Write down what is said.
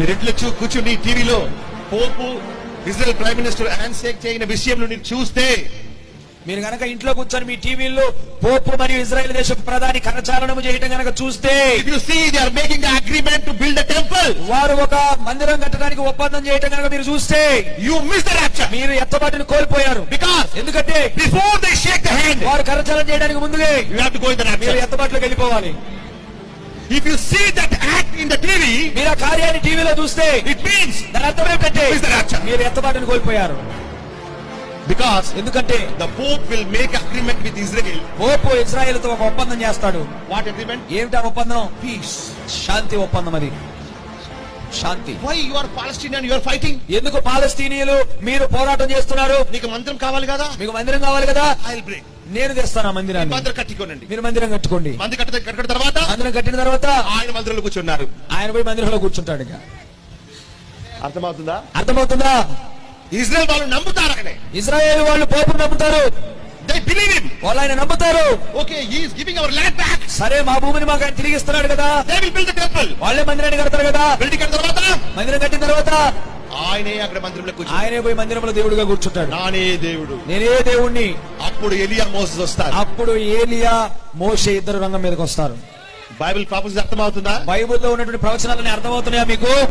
మీరు చూ- కూర్చుని టీవీలో pope Israel prime minister hand shake చేయని విషయంలో మీరు చూస్తే మీరు గనక ఇంట్లో కూర్చొని మీ టీవీల్లో పోపు మరియు ఇజ్రాయెల్ దేశ ప్రధాని కరచాలనము చేయటం గనక చూస్తే if you see they are making agreement to build a temple వారు ఒక మందిరం కట్టడానికి ఒప్పందం చేయటం కనుక మీరు చూస్తే యు మిస్ ద రాప్చర్ మీరు ఎత్తబాటుని కోల్పోయారు. బికాజ్ ఎందుకంటే before they shake the hand వారు కరచాలనం చేయడానికి ముందుగా you have to go in the మీరు రాప్చర్ ఎత్తబాటులోకి వెళ్ళిపోవాలి. ఇఫ్ యు సీ దట్ మీరు ఆ కార్యాన్ని టీవీలో చూస్తే ఇట్ మీన్స్ దాని అర్థం rapture. మీరు ఎత్తబాటుని కోల్పోయారు. బికాజ్ ఎందుకంటే the pope will make agreement with Israel pope ఇజ్రాయెల్తో ఒక ఒప్పందం చేస్తాడు. వాట్ అగ్రిమెంట్ ఏమిటా ఒప్పందం? పీస్ శాంతి ఒప్పందం అది. శాంతి. Why you are Palestinian you are fighting ఎందుకు పాలస్తీనియులు మీరు పోరాటం చేస్తున్నారు? నీకు మంత్రం కావాలి కదా? మీకు మందిరం కావాలి కదా? ఐ విల్ బ్రేక్ నేను తెస్తాను ఆ మందిరాన్ని. మందిరం కట్టుకోనండి. మీరు మందిరం కట్టుకోండి. మంది కట్ట కట్టుకున్న తర్వాత? మందిరం కట్టిన తర్వాత ఆయన మందిరంలో కూర్చున్నారు. ఆయన పోయి మందిరంలో కూర్చుంటాడు ఇక. అర్థమవుతుందా? అర్థమవుతుందా? ఇజ్రాయెల్ వాళ్ళు నమ్ముతారు ఆయన ఇజ్రాయేల్ వాళ్ళు పోపు నమ్ముతారు. దే బిలీవ్ హిమ్ వాళ్ళు ఆయన నమ్ముతారు. Okay he is giving our land back సరే మా భూమిని మాకు ఆయన తిరిగి ఇస్తున్నాడు కదా. They will build the temple వాళ్ళే మందిరాన్ని కడతారు కదా. బిల్డింగ్ కట్టిన తర్వాత? మందిరం కట్టిన తర్వాత ఆయనే అక్కడ మందిరంలో కూర్చున్నారు ఆయనే పోయి మందిరంలో దేవుడిగా కూర్చుంటాడు. నానే దేవుడు. నేనే దేవుణ్ణి. అప్పుడు ఎలియా మోసెస్ వస్తారు. అప్పుడు ఏలియా మోషే ఇద్దరు రంగం మీదకి వస్తారు. బైబిల్ ప్రాపర్స్ అర్థమవుతుందా? బైబిల్లో ఉన్నటువంటి ప్రవచనాలని అర్థమవుతున్నాయా మీకు?